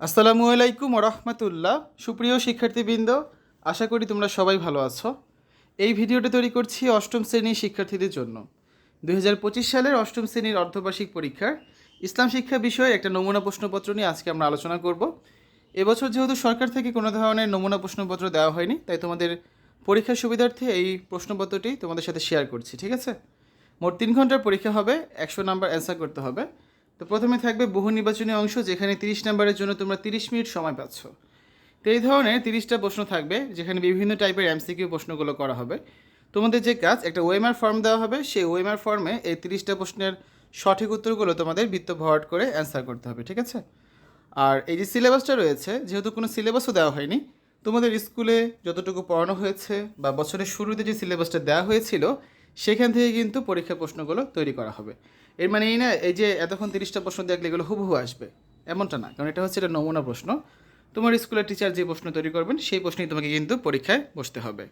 আসসালামু আলাইকুম রহমতুল্লাহ সুপ্রিয় শিক্ষার্থীবৃন্দ, আশা করি তোমরা সবাই ভালো আছো। এই ভিডিওটা তৈরি করছি অষ্টম শ্রেণির শিক্ষার্থীদের জন্য। দু হাজার পঁচিশ সালের অষ্টম শ্রেণির অর্ধবার্ষিক পরীক্ষার ইসলাম শিক্ষা বিষয়ে একটা নমুনা প্রশ্নপত্র নিয়ে আজকে আমরা আলোচনা করব। এবছর যেহেতু সরকার থেকে কোনো ধরনের নমুনা প্রশ্নপত্র দেওয়া হয়নি, তাই তোমাদের পরীক্ষার সুবিধার্থে এই প্রশ্নপত্রটি তোমাদের সাথে শেয়ার করছি, ঠিক আছে? মোট তিন ঘণ্টার পরীক্ষা হবে, একশো নাম্বার অ্যান্সার করতে হবে। তো প্রথমে থাকবে বহু নির্বাচনী অংশ, যেখানে তিরিশ নাম্বারের জন্য তোমরা তিরিশ মিনিট সময় পাচ্ছ। তো এই ধরনের তিরিশটা প্রশ্ন থাকবে, যেখানে বিভিন্ন টাইপের এমসিকিউ প্রশ্নগুলো করা হবে। তোমাদের যে কাজ, একটা ওয়েমার ফর্ম দেওয়া হবে। সেই ওয়েমার ফর্মে এই তিরিশটা প্রশ্নের সঠিক উত্তরগুলো তোমাদের বৃত্ত ভরাট করে অ্যান্সার করতে হবে, ঠিক আছে? আর এই যে সিলেবাসটা রয়েছে, যেহেতু কোনো সিলেবাসও দেওয়া হয়নি, তোমাদের স্কুলে যতটুকু পড়ানো হয়েছে বা বছরের শুরুতে যে সিলেবাসটা দেওয়া হয়েছিল, সেখান থেকে কিন্তু পরীক্ষা প্রশ্নগুলো তৈরি করা হবে। এর মানে এই না, এই যে এতক্ষণ তিরিশটা প্রশ্ন দেখলে এগুলো হুবহু আসবে। এমনটা না, কারণ এটা হচ্ছে এটা নমুনা প্রশ্ন। তোমার স্কুলের টিচার যে প্রশ্ন তৈরি করবেন, সেই প্রশ্নেই তোমাকে কিন্তু পরীক্ষায় বসতে হবে।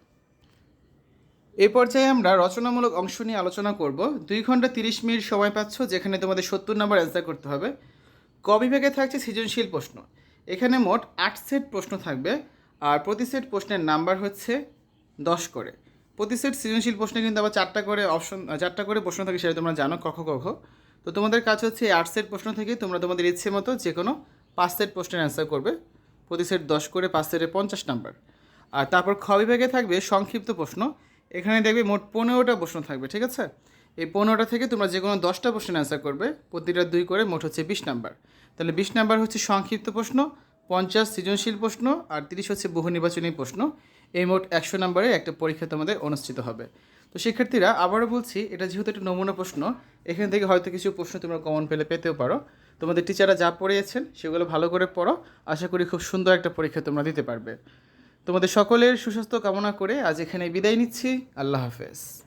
এই পর্যায়ে আমরা রচনামূলক অংশ নিয়ে আলোচনা করব। দুই ঘণ্টা তিরিশ মিনিট সময় পাচ্ছ, যেখানে তোমাদের সত্তর নম্বর অ্যান্সার করতে হবে। ক বিভাগে থাকছে সৃজনশীল প্রশ্ন। এখানে মোট আট সেট প্রশ্ন থাকবে, আর প্রতি সেট প্রশ্নের নাম্বার হচ্ছে দশ করে। প্রতি সেট সৃজনশীল প্রশ্নে কিন্তু আবার চারটা করে অপশন চারটা করে প্রশ্ন থাকে সেটা তোমরা জানো, কখ কখ। তো তোমাদের কাজ হচ্ছে আট সেট প্রশ্ন থেকে তোমরা তোমাদের ইচ্ছে মতো যে কোনো পাঁচ সেট প্রশ্নের অ্যান্সার করবে। প্রতি সেট দশ করে পাঁচ সেটে পঞ্চাশ নাম্বার আর তারপর খ বিভাগে থাকবে সংক্ষিপ্ত প্রশ্ন। এখানে দেখবে মোট পনেরোটা প্রশ্ন থাকবে, ঠিক আছে? এই পনেরোটা থেকে তোমরা যে কোনো দশটা প্রশ্নের অ্যান্সার করবে, প্রতিটা দুই করে মোট হচ্ছে বিশ নাম্বার তাহলে বিশ নাম্বার হচ্ছে সংক্ষিপ্ত প্রশ্ন, পঞ্চাশ সৃজনশীল প্রশ্ন, আর তিরিশ হচ্ছে বহু নির্বাচনী প্রশ্ন। এই মোট একশো নম্বরে একটা পরীক্ষা তোমাদের অনুষ্ঠিত হবে। তো শিক্ষার্থীরা, আবারও বলছি, এটা যেহেতু একটা নমুনা প্রশ্ন, এখান থেকে হয়তো কিছু প্রশ্ন তোমরা কমন পেলে পেতেও পারো। তোমাদের টিচাররা যা পড়িয়েছেন, সেগুলো ভালো করে পড়ো। আশা করি খুব সুন্দর একটা পরীক্ষা তোমরা দিতে পারবে। তোমাদের সকলের সুস্বাস্থ্য কামনা করে আজ এখানে বিদায় নিচ্ছি। আল্লাহ হাফেজ।